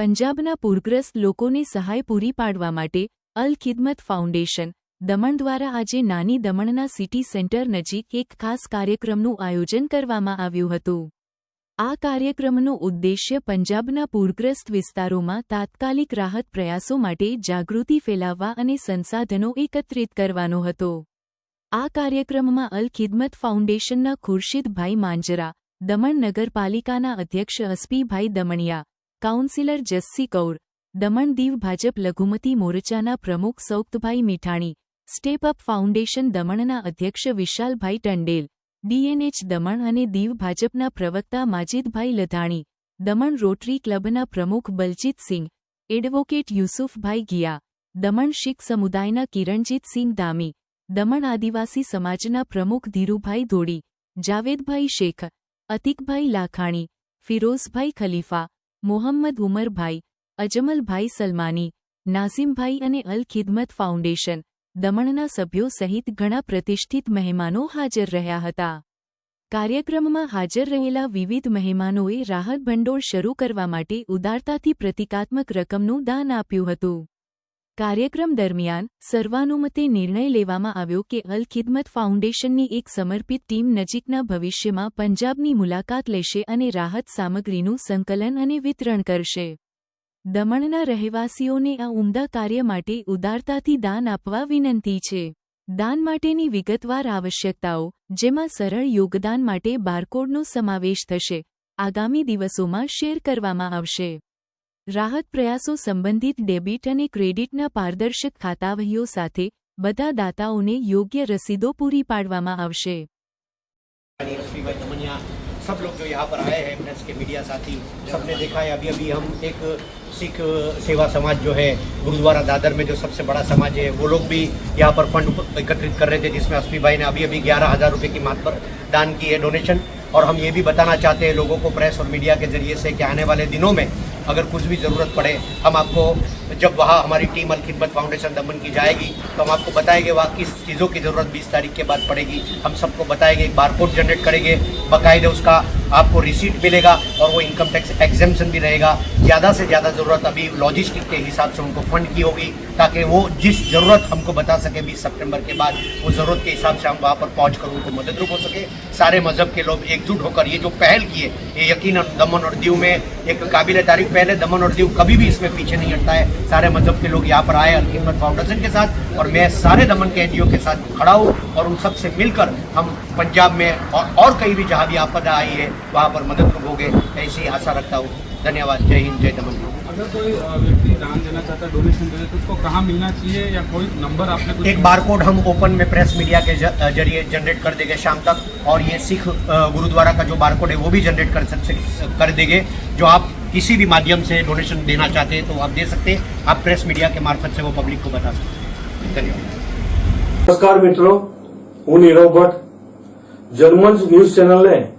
પંજાબના પૂરગ્રસ્ત લોકોને સહાય પૂરી પાડવા માટે અલ ખિદમત ફાઉન્ડેશન દમણ દ્વારા આજે નાની દમણના સિટી સેન્ટર નજીક એક ખાસ કાર્યક્રમનું આયોજન કરવામાં આવ્યું હતું આ કાર્યક્રમનો ઉદ્દેશ્ય પંજાબના પૂરગ્રસ્ત વિસ્તારોમાં તાત્કાલિક રાહત પ્રયાસો માટે જાગૃતિ ફેલાવવા અને સંસાધનો એકત્રિત કરવાનો હતો આ કાર્યક્રમમાં અલ ખિદમત ફાઉન્ડેશનના ખુરશીદભાઈ માંજરા દમણ નગરપાલિકાના અધ્યક્ષ અસ્પીભાઈ દમણિયા કાઉન્સિલર જસ્સી કૌર દમણ દીવ ભાજપ લઘુમતી મોરચાના પ્રમુખ Saukatbhai Mithani step up foundation દમણના અધ્યક્ષ વિશાલભાઈ ટંડેલ ડીએનએચ દમણ અને દીવ ભાજપના પ્રવક્તા માજીદભાઈ લધાણી દમણ રોટરી ક્લબના પ્રમુખ બલજીતસિંહ એડવોકેટ યુસુફભાઈ ગિયા દમણ શીખ સમુદાયના કિરણજીતસિંહ દામી દમણ આદિવાસી સમાજના પ્રમુખ ધીરુભાઈ ધોડી જાવેદભાઈ શેખ અતિકભાઈ લાખાણી ફિરોઝભાઈ ખલીફા મોહમ્મદ ઉમરભાઈ અજમલભાઈ સલમાની નાઝીમભાઈ અને અલ ખિદમત ફાઉન્ડેશન દમણના સભ્યો સહિત ઘણા પ્રતિષ્ઠિત મહેમાનો હાજર રહ્યા હતા કાર્યક્રમમાં હાજર રહેલા વિવિધ મહેમાનોએ રાહત ભંડોળ શરૂ કરવા માટે ઉદારતાથી પ્રતિકાત્મક રકમનું દાન આપ્યું હતું કાર્યક્રમ દરમિયાન સર્વાનુમતે નિર્ણય લેવામાં આવ્યો કે અલ ખિદમત ફાઉન્ડેશનની એક સમર્પિત ટીમ નજીકના ભવિષ્યમાં પંજાબની મુલાકાત લેશે અને રાહત સામગ્રીનું સંકલન અને વિતરણ કરશે દમણના રહેવાસીઓને આ ઉમદા કાર્ય માટે ઉદારતાથી દાન આપવા વિનંતી છે દાન માટેની વિગતવાર આવશ્યકતાઓ જેમાં સરળ યોગદાન માટે બારકોડનો સમાવેશ થશે આગામી દિવસોમાં શેર કરવામાં આવશે राहत प्रयासों संबंधित डेबिट और क्रेडिट पारदर्शक ખાતાવહીઓ साथ બધા दाताओं ने योग्य रसीदों पूरी આવશે सब लोग जो यहाँ पर आए हैं प्रेस के मीडिया साथी सबने देखा है अभी अभी हम एक सिख सेवा समाज जो है गुरुद्वारा दादर में जो सबसे बड़ा समाज है वो लोग भी यहाँ पर फंड एकत्रित कर रहे थे जिसमें अश्वी भाई ने अभी अभी ग्यारह हज़ार रुपये की मात पर दान की है डोनेशन और हम ये भी बताना चाहते हैं लोगों को प्रेस और मीडिया के जरिए से कि आने वाले दिनों में अगर कुछ भी ज़रूरत पड़े हम आपको जब वहाँ हमारी टीम अलखिदमत फाउंडेशन दमन की जाएगी तो हम आपको बताएंगे वहाँ किस चीज़ों की ज़रूरत बीस तारीख के बाद पड़ेगी हम सबको बताएंगे कोड जनरेट करेंगे बाकायदे उसका आपको रिसीट मिलेगा और वो इनकम टैक्स एग्जेम्पन भी रहेगा ज़्यादा से ज़्यादा ज़रूरत अभी लॉजिस्टिक के हिसाब से उनको फंड की होगी ताकि वो जिस ज़रूरत हमको बता सके बीस सितंबर के बाद वो ज़रूरत के हिसाब से हम वहाँ पर पहुँच कर उनको मदद रूप हो सके सारे मज़हब के लोग एकजुट होकर ये जो पहल किए ये यकीन दमन और दीव में एक काबिल तारीफ पहले दमन और दीव कभी भी इसमें पीछे नहीं हटता है सारे मज़हब के लोग यहाँ पर आए अलकिमत फाउंडेशन के साथ और मैं सारे दमन के एन के साथ खड़ा हूँ और उन सबसे मिलकर हम पंजाब में और, और कहीं भी जहाँ भी आपदा आई है वहाँ पर मददरूप तो होंगे ऐसी आशा रखता हूँ धन्यवाद जय हिंद जय दमन तो एक बार कोड हम ओपन में प्रेस मीडिया के जरिए जनरेट कर देंगे शाम तक और ये सिख गुरुद्वारा का जो बार कोड है वो भी जनरेट कर सकते कर देंगे जो आप किसी भी माध्यम से डोनेशन देना चाहते हैं तो आप दे सकते हैं आप प्रेस मीडिया के मार्फत से वो पब्लिक को बता सकते हैं धन्यवाद नमस्कार मित्रों German news channel German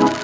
Thank